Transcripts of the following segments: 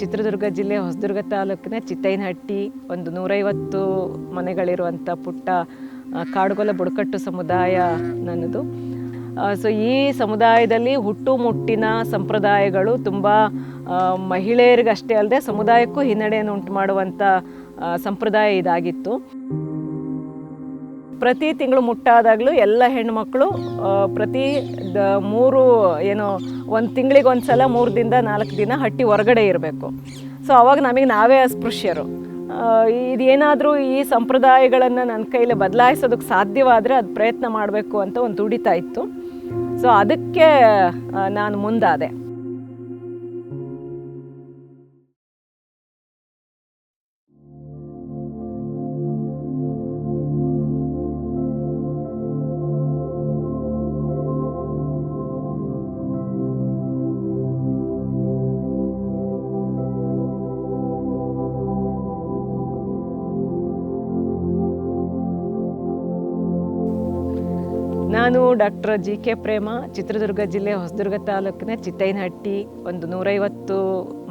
ಚಿತ್ರದುರ್ಗ ಜಿಲ್ಲೆ ಹೊಸದುರ್ಗ ತಾಲೂಕಿನ ಚಿತ್ತೈನಹಟ್ಟಿ, ಒಂದು ನೂರೈವತ್ತು ಮನೆಗಳಿರುವಂಥ ಪುಟ್ಟ ಕಾಡುಗೊಲ ಬುಡಕಟ್ಟು ಸಮುದಾಯ ನನ್ನದು. ಸೊ ಈ ಸಮುದಾಯದಲ್ಲಿ ಹುಟ್ಟು ಮುಟ್ಟಿನ ಸಂಪ್ರದಾಯಗಳು ತುಂಬ ಮಹಿಳೆಯರಿಗಷ್ಟೇ ಅಲ್ಲದೆ ಸಮುದಾಯಕ್ಕೂ ಹಿನ್ನಡೆಯನ್ನು ಉಂಟು ಮಾಡುವಂಥ ಸಂಪ್ರದಾಯ ಇದಾಗಿತ್ತು. ಪ್ರತಿ ತಿಂಗಳು ಮುಟ್ಟಾದಾಗಲೂ ಎಲ್ಲ ಹೆಣ್ಮಕ್ಳು ಪ್ರತಿ ದ ಮೂರು, ಏನು, ಒಂದು ತಿಂಗಳಿಗೆ ಒಂದು ಸಲ ಮೂರು ದಿನದ ನಾಲ್ಕು ದಿನ ಹಟ್ಟಿ ಹೊರಗಡೆ ಇರಬೇಕು. ಸೊ ಅವಾಗ ನಮಗೆ ನಾವೇ ಅಸ್ಪೃಶ್ಯರು. ಇದೇನಾದರೂ ಈ ಸಂಪ್ರದಾಯಗಳನ್ನು ನನ್ನ ಕೈಲಿ ಬದಲಾಯಿಸೋದಕ್ಕೆ ಸಾಧ್ಯವಾದರೆ ಅದು ಪ್ರಯತ್ನ ಮಾಡಬೇಕು ಅಂತ ಒಂದು ದುಡಿತಾ ಇತ್ತು. ಸೊ ಅದಕ್ಕೆ ನಾನು ಮುಂದಾದೆ. ನಾನು doctor G K Prema, Chitradurga ಜಿಲ್ಲೆ ಹೊಸದುರ್ಗ ತಾಲೂಕಿನ ಚಿತ್ತೈನಹಟ್ಟಿ, ಒಂದು ನೂರೈವತ್ತು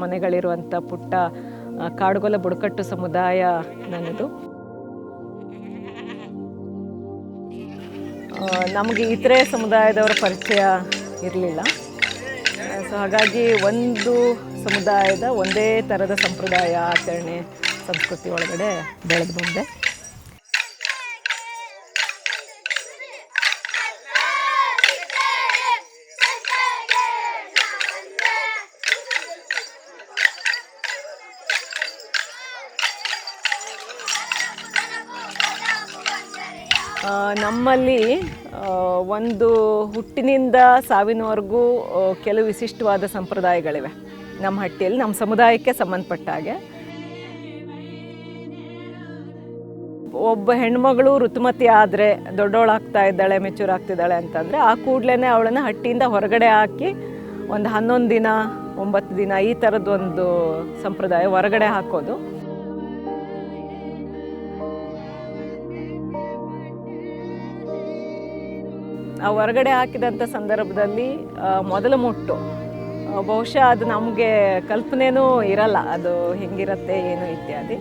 ಮನೆಗಳಿರುವಂಥ ಪುಟ್ಟ ಕಾಡುಗೊಲ ಬುಡಕಟ್ಟು ಸಮುದಾಯ ನನ್ನದು. ನಮಗೆ ಇತರೆ ಸಮುದಾಯದವರ ಪರಿಚಯ ಇರಲಿಲ್ಲ. ಸೊ ಹಾಗಾಗಿ ಒಂದು ಸಮುದಾಯದ ಒಂದೇ ಥರದ ಸಂಪ್ರದಾಯ ಆಚರಣೆ ಸಂಸ್ಕೃತಿ ಒಳಗಡೆ ಬೆಳೆದು ಬಂದೆ. ನಮ್ಮಲ್ಲಿ ಒಂದು ಹುಟ್ಟಿನಿಂದ ಸಾವಿನವರೆಗೂ ಕೆಲವು ವಿಶಿಷ್ಟವಾದ ಸಂಪ್ರದಾಯಗಳಿವೆ. ನಮ್ಮ ಹಟ್ಟಿಯಲ್ಲಿ, ನಮ್ಮ ಸಮುದಾಯಕ್ಕೆ ಸಂಬಂಧಪಟ್ಟ ಹಾಗೆ. ಒಬ್ಬ ಹೆಣ್ಮಗಳು ಋತುಮತಿ ಆದರೆ ದೊಡ್ಡವಳಾಗ್ತಾ ಇದ್ದಾಳೆ ಮೆಚೂರ್ ಆಗ್ತಿದ್ದಾಳೆ ಅಂತಂದರೆ, ಆ ಕೂಡಲೇ ಅವಳನ್ನು ಹಟ್ಟಿಯಿಂದ ಹೊರಗಡೆ ಹಾಕಿ, ಒಂದು ಹನ್ನೊಂದು ದಿನ, ಒಂಬತ್ತು ದಿನ ಈ ಥರದ್ದೊಂದು ಸಂಪ್ರದಾಯ ಹೊರಗಡೆ ಹಾಕೋದು. ಆ ಹೊರಗಡೆ ಹಾಕಿದಂಥ ಸಂದರ್ಭದಲ್ಲಿ ಮೊದಲ ಮುಟ್ಟು. ಬಹುಶಃ ಅದು ನಮಗೆ ಕಲ್ಪನೆನೂ ಇರಲ್ಲ ಅದು ಹೆಂಗಿರುತ್ತೆ ಏನು ಇತ್ಯಾದಿ.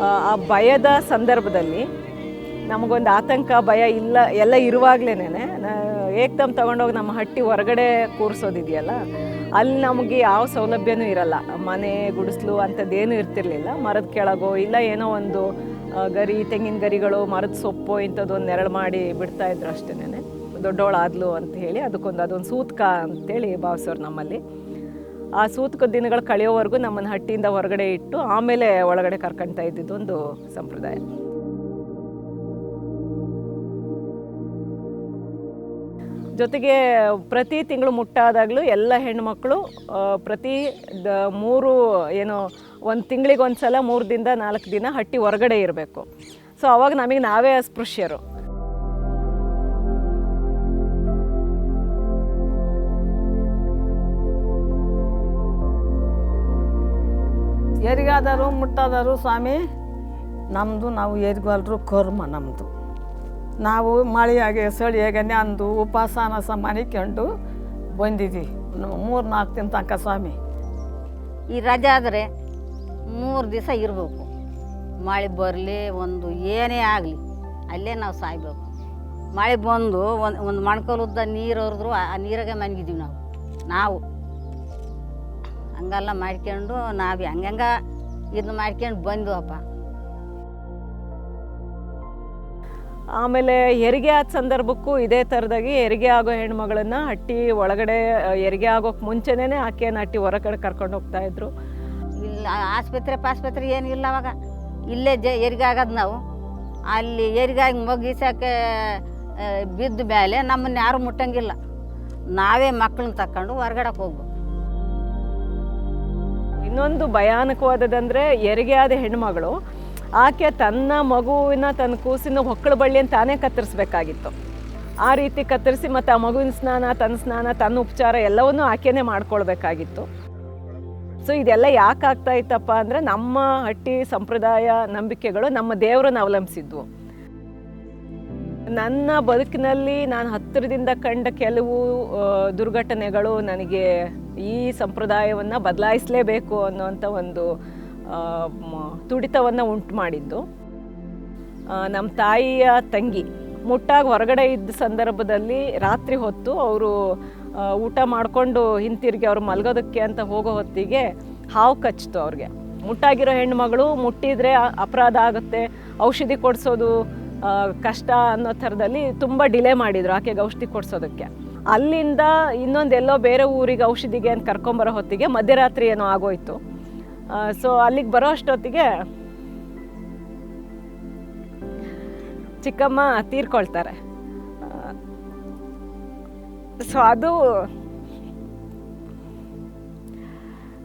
ಆ, ಆ ಭಯದ ಸಂದರ್ಭದಲ್ಲಿ ನಮಗೊಂದು ಆತಂಕ ಭಯ ಇಲ್ಲ ಎಲ್ಲ ಇರುವಾಗಲೇ ಏಕ್ದಮ್ ತಗೊಂಡೋಗಿ ನಮ್ಮ ಹಟ್ಟಿ ಹೊರಗಡೆ ಕೂರಿಸೋದಿದೆಯಲ್ಲ ಅಲ್ಲಿ ನಮಗೆ ಯಾವ ಸೌಲಭ್ಯನೂ ಇರಲ್ಲ. ಮನೆ ಗುಡಿಸ್ಲು ಅಂಥದ್ದೇನೂ ಇರ್ತಿರ್ಲಿಲ್ಲ. ಮರದ ಕೆಳಗೋ ಇಲ್ಲ ಏನೋ ಒಂದು ಗರಿ, ತೆಂಗಿನ ಗರಿಗಳು, ಮರದ ಸೊಪ್ಪು ಇಂಥದ್ದು ಒಂದು ನೆರಳು ಮಾಡಿ ಬಿಡ್ತಾ ಇದ್ರು ಅಷ್ಟೇನೆ ದೊಡ್ಡವಳಾದ್ಲು ಅಂತ ಹೇಳಿ ಅದಕ್ಕೊಂದು, ಅದೊಂದು ಸೂತ್ಕ ಅಂತೇಳಿ ಭಾವಿಸೋರು ನಮ್ಮಲ್ಲಿ. ಆ ಸೂತ್ಕ ದಿನಗಳು ಕಳೆಯೋವರೆಗೂ ನಮ್ಮನ್ನು ಹಟ್ಟಿಯಿಂದ ಹೊರಗಡೆ ಇಟ್ಟು ಆಮೇಲೆ ಒಳಗಡೆ ಕರ್ಕೊಳ್ತಾ ಇದ್ದಿದ್ದು ಒಂದು ಸಂಪ್ರದಾಯ. ಜೊತೆಗೆ ಪ್ರತಿ ತಿಂಗಳು ಮುಟ್ಟಾದಾಗಲೂ ಎಲ್ಲ ಹೆಣ್ಮಕ್ಳು ಪ್ರತಿ ದ ಮೂರು, ಏನು, ಒಂದು ತಿಂಗಳಿಗೆ ಒಂದು ಸಲ ಮೂರು ದಿನದ ನಾಲ್ಕು ದಿನ ಹಟ್ಟಿ ಹೊರಗಡೆ ಇರಬೇಕು. ಸೊ ಅವಾಗ ನಮಗೆ ನಾವೇ ಅಸ್ಪೃಶ್ಯರು. ಏರಿಗಾದರು ಮುಟ್ಟಾದರು ಸ್ವಾಮಿ ನಮ್ಮದು ನಾವು ಏರಿಗಲ್ರು ಕರ್ಮ ನಮ್ಮದು ನಾವು ಮಳೆಯಾಗೆ, ಸಳಿಯಾಗೆ, ನೆಂದು ಉಪವಾಸನ ಸಹ ಮನಿಕೊಂಡು ಬಂದಿದ್ದೀವಿ ಮೂರು ನಾಲ್ಕು ದಿನ ತನಕ ಸ್ವಾಮಿ. ಈ ರಜೆ ಆದರೆ ಮೂರು ದಿವಸ ಇರಬೇಕು. ಮಳೆ ಬರಲಿ, ಒಂದು ಏನೇ ಆಗಲಿ, ಅಲ್ಲೇ ನಾವು ಸಾಯ್ಬೇಕು. ಮಳೆ ಬಂದು ಒಂದು ಒಂದು ಮಣ್ಕೊಲುದ್ದ ನೀರು ಹರಿದ್ರು, ಆ ನೀರಾಗೆ ಮನ್ಗಿದ್ದೀವಿ ನಾವು. ನಾವು. ಹಂಗೆಲ್ಲ ಮಾಡ್ಕೊಂಡು ನಾವು ಹೆಂಗೆಂಗ ಇದನ್ನ ಮಾಡ್ಕೊಂಡು ಬಂದ್ವಪ್ಪ. ಆಮೇಲೆ ಹೆರಿಗೆ ಆದ ಸಂದರ್ಭಕ್ಕೂ ಇದೇ ಥರದಾಗಿ ಹೆರಿಗೆ ಆಗೋ ಹೆಣ್ಮಗಳನ್ನು ಹಟ್ಟಿ ಒಳಗಡೆ ಹೆರಿಗೆ ಆಗೋಕೆ ಮುಂಚೆನೇ ಆಕೆಯನ್ನು ಹಟ್ಟಿ ಹೊರಗಡೆ ಕರ್ಕೊಂಡು ಹೋಗ್ತಾ ಇದ್ರು. ಇಲ್ಲ ಆಸ್ಪತ್ರೆ ಪಾಸ್ಪತ್ರೆ ಏನಿಲ್ಲ ಅವಾಗ. ಇಲ್ಲೇ ಜ ಹೆರಿಗೆ ಆಗೋದು ನಾವು. ಅಲ್ಲಿ ಹೆರಿಗಾಗಿ ಮುಗಿಸೋಕ್ಕೆ ಬಿದ್ದ ಮೇಲೆ ನಮ್ಮನ್ನ ಯಾರು ಮುಟ್ಟಂಗಿಲ್ಲ. ನಾವೇ ಮಕ್ಕಳನ್ನ ತಕ್ಕೊಂಡು ಹೊರಗಡೆ ಹೋಗ್ಬೇಕು. ಇನ್ನೊಂದು ಭಯಾನಕವಾದದಂದ್ರೆ ಹೆರಿಗೆ ಆದ ಹೆಣ್ಮಗಳು ಆಕೆ ತನ್ನ ಮಗುವಿನ ತನ್ನ ಕೂಸಿನ ಹೊಕ್ಕಳ ಬಳ್ಳಿಯನ್ನು ತಾನೇ ಕತ್ತರಿಸ್ಬೇಕಾಗಿತ್ತು. ಆ ರೀತಿ ಕತ್ತರಿಸಿ ಮತ್ತು ಆ ಮಗುವಿನ ಸ್ನಾನ, ತನ್ನ ಸ್ನಾನ, ತನ್ನ ಉಪಚಾರ ಎಲ್ಲವನ್ನೂ ಆಕೆಯೇ ಮಾಡ್ಕೊಳ್ಬೇಕಾಗಿತ್ತು. ಸೊ ಇದೆಲ್ಲ ಯಾಕೆ ಆಗ್ತಾ ಇತ್ತಪ್ಪ ಅಂದರೆ ನಮ್ಮ ಹಟ್ಟಿ ಸಂಪ್ರದಾಯ ನಂಬಿಕೆಗಳು ನಮ್ಮ ದೇವರನ್ನು ಅವಲಂಬಿಸಿದ್ವು. ನನ್ನ ಬದುಕಿನಲ್ಲಿ ನಾನು ಹತ್ತಿರದಿಂದ ಕಂಡ ಕೆಲವು ದುರ್ಘಟನೆಗಳು ನನಗೆ ಈ ಸಂಪ್ರದಾಯವನ್ನು ಬದಲಾಯಿಸಲೇಬೇಕು ಅನ್ನೋಂಥ ಒಂದು ತುಡಿತವನ್ನು ಉಂಟು ಮಾಡಿದ್ದು ನಮ್ಮ ತಾಯಿಯ ತಂಗಿ ಮುಟ್ಟಾಗಿ ಹೊರಗಡೆ ಇದ್ದ ಸಂದರ್ಭದಲ್ಲಿ ರಾತ್ರಿ ಹೊತ್ತು ಅವರು ಊಟ ಮಾಡಿಕೊಂಡು ಹಿಂತಿರುಗಿ ಅವ್ರು ಮಲಗೋದಕ್ಕೆ ಅಂತ ಹೋಗೋ ಹೊತ್ತಿಗೆ ಹಾವು ಕಚ್ಚಿತು ಅವ್ರಿಗೆ. ಮುಟ್ಟಾಗಿರೋ ಹೆಣ್ಮಗಳು ಮುಟ್ಟಿದರೆ ಅಪರಾಧ ಆಗುತ್ತೆ, ಔಷಧಿ ಕೊಡಿಸೋದು ಕಷ್ಟ ಅನ್ನೋ ಥರದಲ್ಲಿ ತುಂಬ ಡಿಲೇ ಮಾಡಿದರು ಆಕೆಗೆ ಔಷಧಿ ಕೊಡಿಸೋದಕ್ಕೆ. ಅಲ್ಲಿಂದ ಇನ್ನೊಂದು ಎಲ್ಲೋ ಬೇರೆ ಊರಿಗೆ ಔಷಧಿಗೆ ಅಂತ ಕರ್ಕೊಂಬರೋ ಹೊತ್ತಿಗೆ ಮಧ್ಯರಾತ್ರಿ ಏನೋ ಆಗೋಯ್ತು. ಸೊ ಅಲ್ಲಿಗೆ ಬರೋ ಅಷ್ಟೊತ್ತಿಗೆ ಚಿಕ್ಕಮ್ಮ ತೀರ್ಕೊಳ್ತಾರೆ. ಸೊ ಅದು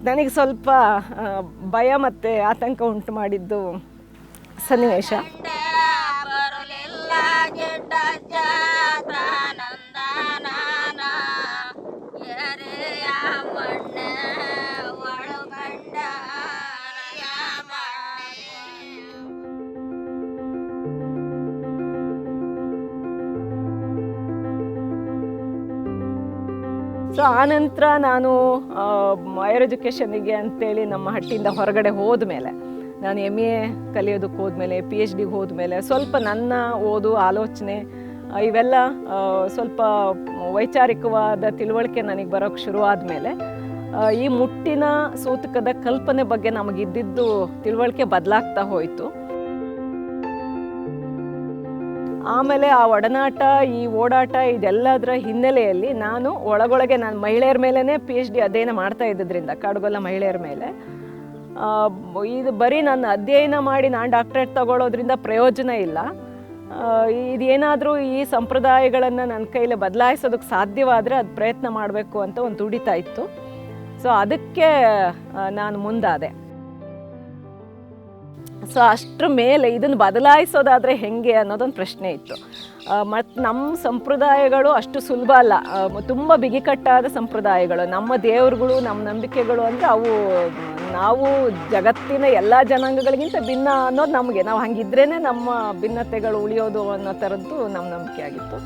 ನನಗೆ ಸ್ವಲ್ಪ ಭಯ ಮತ್ತು ಆತಂಕ ಉಂಟು ಮಾಡಿದ್ದು ಸನ್ನಿವೇಶ. ಸೊ ಆನಂತರ ನಾನು ಹೈಯರ್ ಎಜುಕೇಷನಿಗೆ ಅಂತೇಳಿ ನಮ್ಮ ಹಟ್ಟಿಯಿಂದ ಹೊರಗಡೆ ಹೋದ್ಮೇಲೆ, ನಾನು ಎಂ ಎ ಕಲಿಯೋದಕ್ಕೆ ಹೋದ್ಮೇಲೆ ಪಿ ಎಚ್ ಡಿಗೆ ಹೋದ್ಮೇಲೆ, ಸ್ವಲ್ಪ ನನ್ನ ಓದು, ಆಲೋಚನೆ ಇವೆಲ್ಲ ಸ್ವಲ್ಪ ವೈಚಾರಿಕವಾದ ತಿಳುವಳಿಕೆ ನನಗೆ ಬರೋಕ್ಕೆ ಶುರು ಆದಮೇಲೆ ಈ ಮುಟ್ಟಿನ ಸೂತಕದ ಕಲ್ಪನೆ ಬಗ್ಗೆ ನಮಗಿದ್ದಿದ್ದು ತಿಳುವಳಿಕೆ ಬದಲಾಗ್ತಾ ಹೋಯಿತು. ಆಮೇಲೆ ಆ ಒಡನಾಟ, ಈ ಓಡಾಟ ಇದೆಲ್ಲದರ ಹಿನ್ನೆಲೆಯಲ್ಲಿ ನಾನು ಒಳಗೊಳಗೆ ನಾನು ಮಹಿಳೆಯರ ಮೇಲೇ ಪಿ ಎಚ್ ಡಿ ಅಧ್ಯಯನ ಮಾಡ್ತಾ ಇದ್ದಿದ್ದರಿಂದ ಕಾಡುಗೊಲ್ಲ ಮಹಿಳೆಯರ ಮೇಲೆ. ಇದು ಬರೀ ನಾನು ಅಧ್ಯಯನ ಮಾಡಿ ನಾನು ಡಾಕ್ಟ್ರೇಟ್ ತಗೊಳ್ಳೋದ್ರಿಂದ ಪ್ರಯೋಜನ ಇಲ್ಲ. ಇದೇನಾದರೂ ಈ ಸಂಪ್ರದಾಯಗಳನ್ನು ನನ್ನ ಕೈಲಿ ಬದಲಾಯಿಸೋದಕ್ಕೆ ಸಾಧ್ಯವಾದರೆ ಅದು ಪ್ರಯತ್ನ ಮಾಡಬೇಕು ಅಂತ ಒಂದು ದುಡಿತಾ ಇತ್ತು. ಸೊ ಅದಕ್ಕೆ ನಾನು ಮುಂದಾದೆ. ಸೊ ಅಷ್ಟ್ರ ಮೇಲೆ ಇದನ್ನು ಬದಲಾಯಿಸೋದಾದರೆ ಹೆಂಗೆ ಅನ್ನೋದೊಂದು ಪ್ರಶ್ನೆ ಇತ್ತು. ಮತ್ತು ನಮ್ಮ ಸಂಪ್ರದಾಯಗಳು ಅಷ್ಟು ಸುಲಭ ಅಲ್ಲ. ತುಂಬ ಬಿಗಿಕಟ್ಟಾದ ಸಂಪ್ರದಾಯಗಳು. ನಮ್ಮ ದೇವರುಗಳು ನಮ್ಮ ನಂಬಿಕೆಗಳು ಅಂದರೆ ಅವು, ನಾವು ಜಗತ್ತಿನ ಎಲ್ಲ ಜನಾಂಗಗಳಿಗಿಂತ ಭಿನ್ನ ಅನ್ನೋದು ನಮಗೆ. ನಾವು ಹಂಗಿದ್ರೇ ನಮ್ಮ ಭಿನ್ನತೆಗಳು ಉಳಿಯೋದು ಅನ್ನೋ ಥರದ್ದು ನಮ್ಮ ನಂಬಿಕೆ ಆಗಿತ್ತು.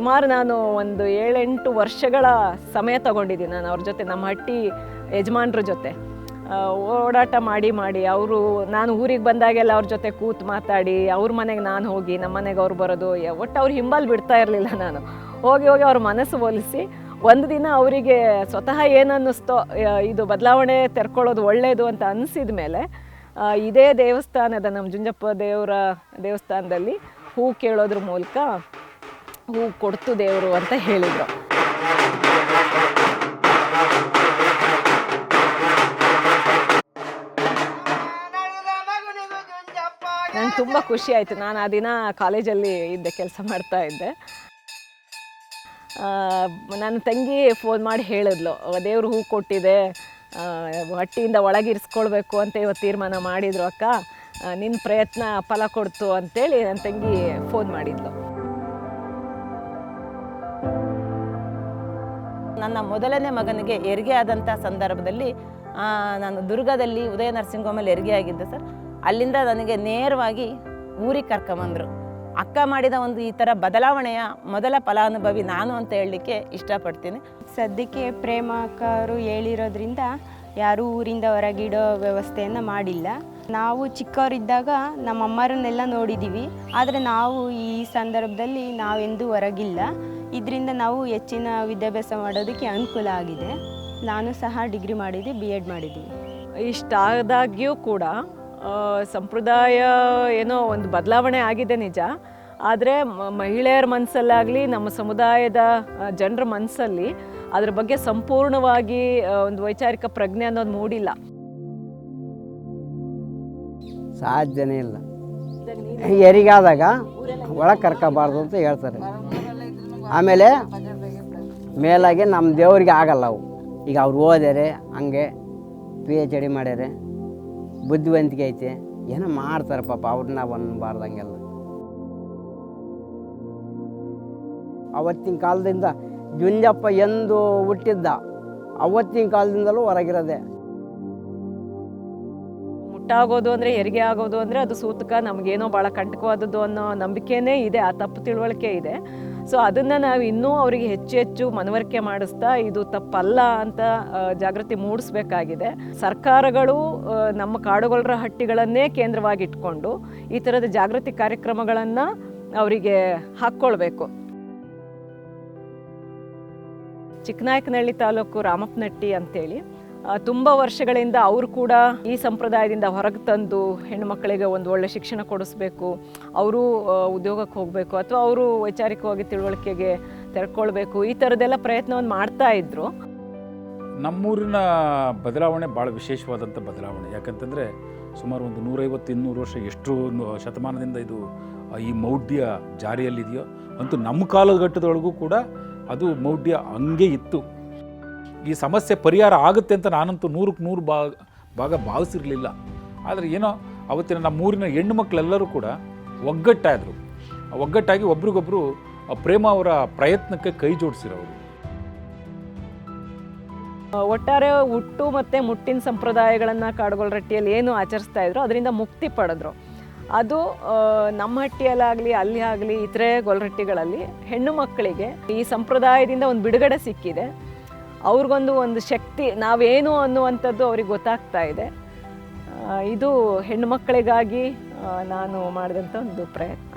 ಸುಮಾರು ನಾನು ಒಂದು ಏಳೆಂಟು ವರ್ಷಗಳ ಸಮಯ ತಗೊಂಡಿದ್ದೀನಿ ನಾನು ಅವ್ರ ಜೊತೆ, ನಮ್ಮ ಹಟ್ಟಿ ಯಜಮಾನ್ರ ಜೊತೆ. ಓಡಾಟ ಮಾಡಿ ಮಾಡಿ ಅವರು, ನಾನು ಊರಿಗೆ ಬಂದಾಗೆಲ್ಲ ಅವ್ರ ಜೊತೆ ಕೂತು ಮಾತಾಡಿ, ಅವ್ರ ಮನೆಗೆ ನಾನು ಹೋಗಿ, ನಮ್ಮ ಮನೆಗೆ ಅವ್ರು ಬರೋದು ಒಟ್ಟು ಅವ್ರು ಹಿಂಬಲ್ ಬಿಡ್ತಾ ಇರಲಿಲ್ಲ ನಾನು. ಹೋಗಿ ಹೋಗಿ ಅವ್ರ ಮನಸ್ಸು ಹೋಲಿಸಿ ಒಂದು ದಿನ ಅವರಿಗೆ ಸ್ವತಃ ಏನನ್ನಿಸ್ತೋ ಇದು ಬದಲಾವಣೆ ತೆರ್ಕೊಳ್ಳೋದು ಒಳ್ಳೆಯದು ಅಂತ ಅನಿಸಿದ ಮೇಲೆ ಇದೇ ದೇವಸ್ಥಾನದ ನಮ್ಮ ಜುಂಜಪ್ಪ ದೇವರ ದೇವಸ್ಥಾನದಲ್ಲಿ ಹೂ ಕೇಳೋದ್ರ ಮೂಲಕ ಹೂ ಕೊಡ್ತು ದೇವರು ಅಂತ ಹೇಳಿದರು. ನಂಗೆ ತುಂಬ ಖುಷಿ ಆಯಿತು. ನಾನು ಆ ದಿನ ಕಾಲೇಜಲ್ಲಿ ಇದ್ದೆ, ಕೆಲಸ ಮಾಡ್ತಾ ಇದ್ದೆ. ನನ್ನ ತಂಗಿ ಫೋನ್ ಮಾಡಿ ಹೇಳಿದ್ಲು ದೇವ್ರು ಹೂ ಕೊಟ್ಟಿದೆ ಹಟ್ಟಿಯಿಂದ ಒಳಗಿರಿಸ್ಕೊಳ್ಬೇಕು ಅಂತ ಇವತ್ತು ತೀರ್ಮಾನ ಮಾಡಿದ್ರು ಅಕ್ಕ. ನಿನ್ನ ಪ್ರಯತ್ನ ಫಲ ಕೊಡ್ತು ಅಂತೇಳಿ ನನ್ನ ತಂಗಿ ಫೋನ್ ಮಾಡಿದ್ಲು. ನನ್ನ ಮೊದಲನೇ ಮಗನಿಗೆ ಹೆರಿಗೆ ಆದಂಥ ಸಂದರ್ಭದಲ್ಲಿ ನಾನು ದುರ್ಗದಲ್ಲಿ ಉದಯ ನರಸಿಂಹಮಲ್ಲಿ ಹೆರಿಗೆ ಆಗಿದ್ದೆ ಸರ್. ಅಲ್ಲಿಂದ ನನಗೆ ನೇರವಾಗಿ ಊರಿಗೆ ಕರ್ಕೊಂಬಂದರು ಅಕ್ಕ ಮಾಡಿದ ಒಂದು ಈ ಥರ ಬದಲಾವಣೆಯ ಮೊದಲ ಫಲಾನುಭವಿ ನಾನು ಅಂತ ಹೇಳಲಿಕ್ಕೆ ಇಷ್ಟಪಡ್ತೀನಿ. ಸದ್ಯಕ್ಕೆ ಪ್ರೇಮ ಅಕ್ಕವರು ಹೇಳಿರೋದ್ರಿಂದ ಯಾರೂ ಊರಿಂದ ಹೊರಗಿಡೋ ವ್ಯವಸ್ಥೆಯನ್ನು ಮಾಡಿಲ್ಲ. ನಾವು ಚಿಕ್ಕವರಿದ್ದಾಗ ನಮ್ಮ ಅಮ್ಮರನ್ನೆಲ್ಲ ನೋಡಿದ್ದೀವಿ ಆದರೆ ನಾವು ಈ ಸಂದರ್ಭದಲ್ಲಿ ನಾವೆಂದೂ ಹೊರಗಿಲ್ಲ. ಇದರಿಂದ ನಾವು ಹೆಚ್ಚಿನ ವಿದ್ಯಾಭ್ಯಾಸ ಮಾಡೋದಕ್ಕೆ ಅನುಕೂಲ ಆಗಿದೆ. ನಾನು ಸಹ ಡಿಗ್ರಿ ಮಾಡಿದ್ದೆ ಬಿ ಎಡ್ ಮಾಡಿದ್ದೀನಿ. ಇಷ್ಟಾದಾಗ್ಯೂ ಕೂಡ ಸಂಪ್ರದಾಯ ಏನೋ ಒಂದು ಬದಲಾವಣೆ ಆಗಿದೆ ನಿಜ. ಆದರೆ ಮಹಿಳೆಯರ ಮನಸ್ಸಲ್ಲಾಗಲಿ ನಮ್ಮ ಸಮುದಾಯದ ಜನರ ಮನಸ್ಸಲ್ಲಿ ಅದರ ಬಗ್ಗೆ ಸಂಪೂರ್ಣವಾಗಿ ಒಂದು ವೈಚಾರಿಕ ಪ್ರಜ್ಞೆ ಅನ್ನೋದು ಮೂಡಿಲ್ಲ. ಸಾಧ್ಯನೇ ಇಲ್ಲ. ಎರಿಗಾದಾಗ ಒಳಗೆ ಕರ್ಕೋಬಾರ್ದು ಅಂತ ಹೇಳ್ತಾರೆ. ಆಮೇಲೆ ಮೇಲಾಗಿ ನಮ್ಮ ದೇವರಿಗೆ ಆಗಲ್ಲ ಅವು. ಈಗ ಅವ್ರು ಓದ್ಯಾರೆ, ಹಂಗೆ ಪಿ ಎಚ್ ಡಿ ಮಾಡ್ಯಾರೆ, ಬುದ್ಧಿವಂತಿಕೆ ಐತೆ, ಏನೋ ಮಾಡ್ತಾರೆ ಪಾಪ, ಅವ್ರನ್ನ ಅನ್ನಬಾರ್ದಂಗೆಲ್ಲ ಅವತ್ತಿನ ಕಾಲದಿಂದ ಜುಂಜಪ್ಪ ಎಂದು ಹುಟ್ಟಿದ್ದ, ಅವತ್ತಿನ ಕಾಲದಿಂದಲೂ ಹೊರಗಿರೋದೆ. ಮುಟ್ಟಾಗೋದು ಅಂದರೆ ಹೆರಿಗೆ ಆಗೋದು ಅಂದರೆ ಅದು ಸೂತಕ, ನಮಗೇನೋ ಭಾಳ ಕಂಟಕವಾದದ್ದು ಅನ್ನೋ ನಂಬಿಕೆನೇ ಇದೆ, ಆ ತಪ್ಪು ತಿಳುವಳಿಕೆ ಇದೆ. ಸೊ ಅದನ್ನು ನಾವು ಇನ್ನೂ ಅವರಿಗೆ ಹೆಚ್ಚು ಹೆಚ್ಚು ಮನವರಿಕೆ ಮಾಡಿಸ್ತಾ ಇದು ತಪ್ಪಲ್ಲ ಅಂತ ಜಾಗೃತಿ ಮೂಡಿಸ್ಬೇಕಾಗಿದೆ. ಸರ್ಕಾರಗಳು ನಮ್ಮ ಕಾಡುಗೊಲ್ಲರ ಹಟ್ಟಿಗಳನ್ನೇ ಕೇಂದ್ರವಾಗಿ ಇಟ್ಕೊಂಡು ಈ ಥರದ ಜಾಗೃತಿ ಕಾರ್ಯಕ್ರಮಗಳನ್ನು ಅವರಿಗೆ ಹಾಕ್ಕೊಳ್ಬೇಕು. ಚಿಕ್ಕನಾಯಕನಹಳ್ಳಿ ತಾಲೂಕು ರಾಮಪ್ಪನಟ್ಟಿ ಅಂತೇಳಿ. ತುಂಬ ವರ್ಷಗಳಿಂದ ಅವರು ಕೂಡ ಈ ಸಂಪ್ರದಾಯದಿಂದ ಹೊರಗೆ ತಂದು ಹೆಣ್ಣುಮಕ್ಕಳಿಗೆ ಒಂದು ಒಳ್ಳೆ ಶಿಕ್ಷಣ ಕೊಡಿಸ್ಬೇಕು. ಅವರು ಉದ್ಯೋಗಕ್ಕೆ ಹೋಗಬೇಕು ಅಥವಾ ಅವರು ವೈಚಾರಿಕವಾಗಿ ತಿಳುವಳಿಕೆಗೆ ತೆರ್ಕೊಳ್ಬೇಕು. ಈ ಥರದ್ದೆಲ್ಲ ಪ್ರಯತ್ನವನ್ನು ಮಾಡ್ತಾ ಇದ್ರು. ನಮ್ಮೂರಿನ ಬದಲಾವಣೆ ಭಾಳ ವಿಶೇಷವಾದಂಥ ಬದಲಾವಣೆ. ಯಾಕಂತಂದರೆ ಸುಮಾರು ಒಂದು ನೂರೈವತ್ತು ಇನ್ನೂರು ವರ್ಷ ಎಷ್ಟು ಶತಮಾನದಿಂದ ಇದು ಈ ಮೌಢ್ಯ ಜಾರಿಯಲ್ಲಿದೆಯೋ ಅಂತೂ ನಮ್ಮ ಕಾಲಘಟ್ಟದೊಳಗೂ ಕೂಡ ಅದು ಮೌಢ್ಯ ಹಂಗೆ ಇತ್ತು. ಈ ಸಮಸ್ಯೆ ಪರಿಹಾರ ಆಗುತ್ತೆ ಅಂತ ನಾನಂತೂ ನೂರಕ್ಕೆ ನೂರು ಭಾಗ ಭಾಗ ಭಾವಿಸಿರಲಿಲ್ಲ. ಆದರೆ ಏನೋ ಅವತ್ತಿನ ನಮ್ಮೂರಿನ ಹೆಣ್ಣು ಮಕ್ಕಳೆಲ್ಲರೂ ಕೂಡ ಒಗ್ಗಟ್ಟಾದರು. ಒಗ್ಗಟ್ಟಾಗಿ ಒಬ್ರಿಗೊಬ್ಬರು ಪ್ರೇಮ ಅವರ ಪ್ರಯತ್ನಕ್ಕೆ ಕೈ ಜೋಡಿಸಿರೋರು ಒಟ್ಟಾರೆ ಹುಟ್ಟು ಮತ್ತು ಮುಟ್ಟಿನ ಸಂಪ್ರದಾಯಗಳನ್ನು ಕಾಡುಗೊಳರಟ್ಟಿಯಲ್ಲಿ ಏನು ಆಚರಿಸ್ತಾ ಇದ್ರು, ಅದರಿಂದ ಮುಕ್ತಿ ಪಡೆದ್ರು. ಅದು ನಮ್ಮ ಹಟ್ಟಿಯಲ್ಲಾಗಲಿ, ಅಲ್ಲಿ ಆಗಲಿ, ಇತರೆ ಗೊಲ್ರಟ್ಟಿಗಳಲ್ಲಿ ಹೆಣ್ಣು ಮಕ್ಕಳಿಗೆ ಈ ಸಂಪ್ರದಾಯದಿಂದ ಒಂದು ಬಿಡುಗಡೆ ಸಿಕ್ಕಿದೆ. ಅವ್ರಿಗೊಂದು ಒಂದು ಶಕ್ತಿ, ನಾವೇನು ಅನ್ನುವಂಥದ್ದು ಅವ್ರಿಗೆ ಗೊತ್ತಾಗ್ತಾ ಇದೆ. ಇದು ಹೆಣ್ಣು ಮಕ್ಕಳಿಗಾಗಿ ನಾನು ಮಾಡಿದಂಥ ಒಂದು ಪ್ರಯತ್ನ.